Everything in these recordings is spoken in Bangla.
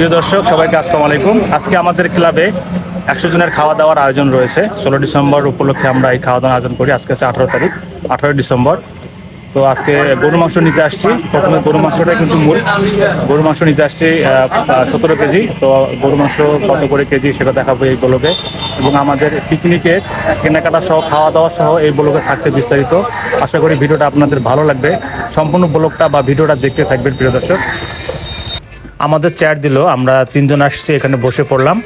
প্রিয় দর্শক, সবাইকে আসসালামু আলাইকুম। আজকে আমাদের ক্লাবে একশো জনের খাওয়া দাওয়ার আয়োজন রয়েছে। ষোলো ডিসেম্বর উপলক্ষে আমরা এই খাওয়া দাওয়ার আয়োজন করি। আজকে হচ্ছে আঠারো তারিখ আঠারো ডিসেম্বর। তো আজকে গরু মাংস নিতে আসছি। প্রথমে গরু মাংসটা কিন্তু মূল। গরু মাংস নিতে আসছি সতেরো কেজি। তো গরু মাংস কত করে কেজি সেটা দেখাবো এই ব্লগে। এবং আমাদের পিকনিকে কেনাকাটা সহ, খাওয়া দাওয়া সহ এই ব্লগে থাকছে বিস্তারিত। আশা করি ভিডিওটা আপনাদের ভালো লাগবে। সম্পূর্ণ ব্লগটা বা ভিডিওটা দেখতে থাকবেন, প্রিয় দর্শক। আমাদের চেয়ার দিল, আমরা তিনজন আসছি, এখানে বসে পড়লাম।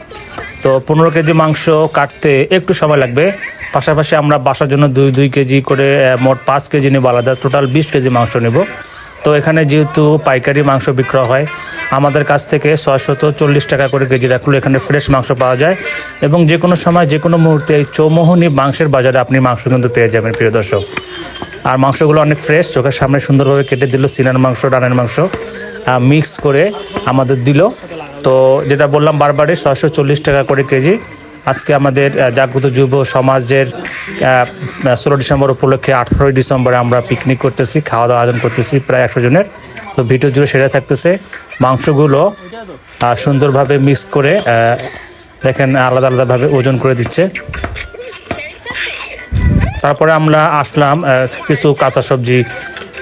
তো পনেরো কেজি মাংস কাটতে একটু সময় লাগবে। পাশাপাশি আমরা বাসার জন্য দুই দুই কেজি করে মোট পাঁচ কেজি নেব আলাদা টোটাল বিশ কেজি মাংস নেব। তো এখানে যেহেতু পাইকারি মাংস বিক্রয় হয়, আমাদের কাছ থেকে ছয়শত চল্লিশ টাকা করে কেজি রাখলে এখানে ফ্রেশ মাংস পাওয়া যায়। এবং যে কোনো সময় যে কোনো মুহূর্তে এই চৌমোহনী মাংসের বাজারে আপনি মাংস কিন্তু পেয়ে যাবেন, প্রিয় দর্শক। আর মাংসগুলো অনেক ফ্রেশ চোখের সামনে সুন্দরভাবে কেটে দিল চিনার মাংস, ডানের মাংস মিক্স করে আমাদের দিল। তো যেটা বললাম বারবারই, ছয়শো চল্লিশ টাকা করে কেজি। আজকে আমাদের জাগ্রত যুব সমাজের ষোলো ডিসেম্বর উপলক্ষে আঠারোই ডিসেম্বরে আমরা পিকনিক করতেছি খাওয়া দাওয়া আয়োজন করতেছি প্রায় একশো জনের। তো ভিডিও জুড়ে সেটা থাকতেছে। মাংসগুলো সুন্দরভাবে মিক্স করে দেখেন আলাদা আলাদাভাবে ওজন করে দিচ্ছে। তারপরে আমরা আসলাম কিছু কাঁচা সবজি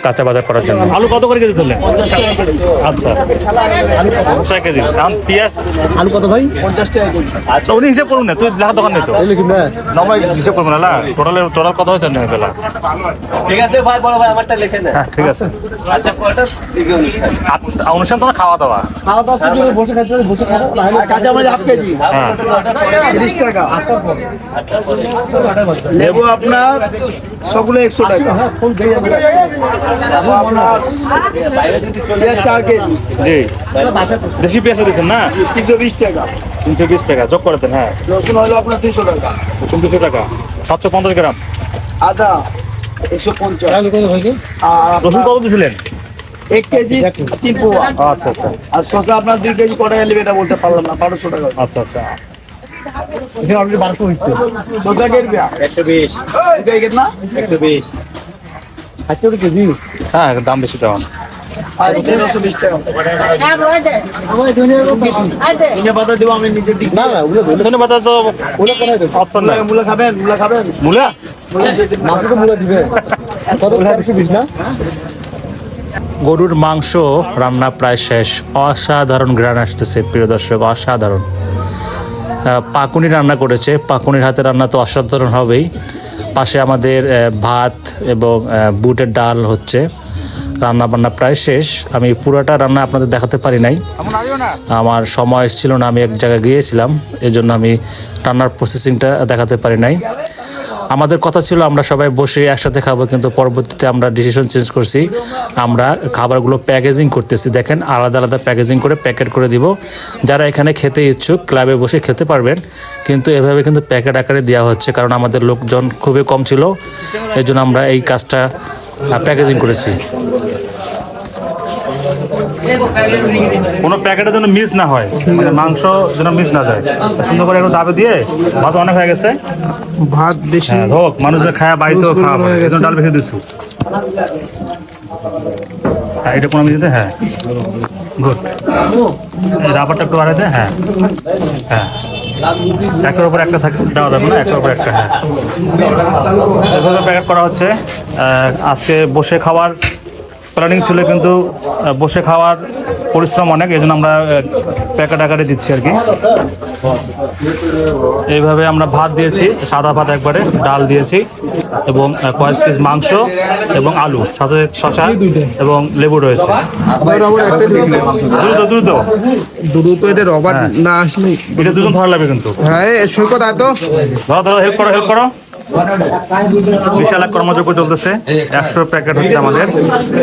কাঁচা বাজার করার জন্য। আলু কত করে কেজি তুললেন আচ্ছা। পঞ্চাশ কেজি। এখন পেঁয়াজ? আলু কত ভাই? পঞ্চাশ আচ্ছা উনি হিসাব করুন না তুই লেখা দোকান নেই তো। না। নবাই হিসাব করব না টোটাল টোটাল কত হয়েছে না বেলা? ঠিক আছে ভাই বড় ভাই আমারটা লিখে হ্যাঁ ঠিক আছে। আচ্ছা কয়টা অনুষ্ঠান আর অনুষ্ঠান তো না খাওয়া দাওয়া খাওয়া দাওয়া বসে খাইতে বসে খাব কাঁচা মাছ হাফ কেজি। হ্যাঁ। তিরিশ টাকা লেবু আপনার সকলে একশো টাকা। কেজি জি। বেশি পেঁয়াজ দিচ্ছেন না? তিনশো বিশ টাকা। তিনশো বিশ টাকা যোগ করে হ্যাঁ। রসুন হলো আপনার দুশো টাকা। চব্বিশশো টাকা সাতশো পঞ্চাশ গ্রাম। আদা একশো পঞ্চাশ। রসুন কত দিয়েছিলেন এক কেজি তিন পোয়া। আচ্ছা আচ্ছা। আর শসা আপনার দুই কেজি কটা নেবে এটা বলতে পারলাম না বারোশো টাকা। আচ্ছা আচ্ছা। শসা কেটবে একশো বিশ। না? একশো বিশ। হ্যাঁ দাম বেশি তো ওগুলো কোথায় দেবো। অপশন মূলা খাবেন মূলা খাবেন। মূলা? মূলা দিয়ে দিন। মাছে তো মুড়ে দিবে। কত একশো বিশ না? গরুর মাংস রান্না প্রায় শেষ। অসাধারণ ঘ্রাণ আসতেছে প্রিয় দর্শক অসাধারণ। পাকুনি রান্না করেছে। পাকুনির হাতে রান্না তো অসাধারণ হবেই। পাশে আমাদের ভাত এবং বুটের ডাল হচ্ছে। রান্না বান্না প্রায় শেষ। আমি পুরোটা রান্না আপনাদের দেখাতে পারি নাই। আমার সময় ছিল না আমি এক জায়গায় গিয়েছিলাম। এজন্য জন্য আমি রান্নার প্রসেসিংটা দেখাতে পারি নাই। আমাদের কথা ছিল আমরা সবাই বসে একসাথে খাব, কিন্তু পরবর্তীতে আমরা ডিসিশন চেঞ্জ করছি। আমরা খাবারগুলো প্যাকেজিং করতেছি। দেখেন, আলাদা আলাদা প্যাকেজিং করে প্যাকেট করে দিব। যারা এখানে খেতে ইচ্ছুক ক্লাবে বসে খেতে পারবেন, কিন্তু এভাবে কিন্তু প্যাকেট আকারে দেওয়া হচ্ছে, কারণ আমাদের লোকজন খুবই কম ছিল। এই আমরা এই কাজটা প্যাকেজিং করেছি। কোনো প্যাকেটে যেন মিস না হয় মানে মাংস যেন মিস না যায়। সুন্দর করে একটু দাবে দিয়ে ভাত অনেক হয়ে গেছে। ভাত বেশি হ্যাঁ হোক মানুষের খায়া বাড়িতেও খাওয়া হয়ে গেছে। ডাল বেশি দিচ্ছি হ্যাঁ এটা কোনো দিতে হ্যাঁ। গুড। রাবারটা একটু বাড়াই দে হ্যাঁ। হ্যাঁ। একটার উপর একটা থাকে দেওয়া যাবে না একটার উপর একটা হ্যাঁ। এভাবে প্যাকেট করা হচ্ছে। আজকে বসে খাওয়ার প্ল্যানিং ছিল কিন্তু বসে খাওয়ার পরিশ্রম অনেক এই জন্য আমরা প্যাকেট আকারে দিচ্ছি আর কি। এইভাবে আমরা ভাত দিয়েছি সাদা ভাত একবারে ডাল দিয়েছি এবং কয়েক পিস মাংস এবং আলু সাথে শশা এবং লেবু রয়েছে। দ্রুত দ্রুত দুটো তো এটা রবার হ্যাঁ। না আসলে এটা দুজন ধরা লাগবে কিন্তু। হ্যাঁ সৈকত ধরো ধরো হেল্প করো হেল্প করো। বিশাল এক কর্মযোগ্য চলতেছে। একশো প্যাকেট হচ্ছে আমাদের।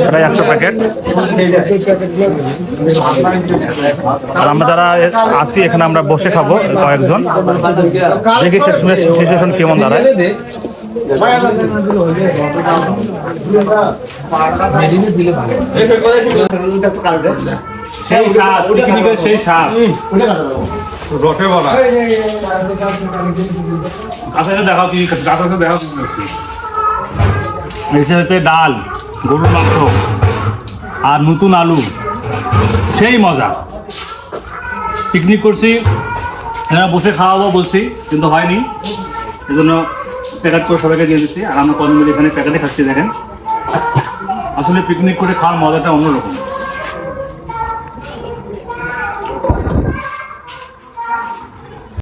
প্রায় একশো প্যাকেট। আর আমরা যারা আসি এখানে আমরা বসে খাব কয়েকজন। দেখি শেষ সিচুয়েশন কেমন দাঁড়ায়। সেই পিকনিকের সেই স্বাদ রসে বলা আচ্ছা দেখাও কি গাছটা দেখাও কি এসে হচ্ছে ডাল গরুর মাংস আর নতুন আলু সেই মজা পিকনিক করছি হ্যাঁ বসে খাওয়াবো বলছি কিন্তু হয়নি এই জন্য প্যাকেট করে সবাইকে দিয়ে দিচ্ছি আর আমরা কদিন এখানে প্যাকেটে খাচ্ছি দেখেন আসলে পিকনিক করে খাওয়ার মজাটা অন্যরকম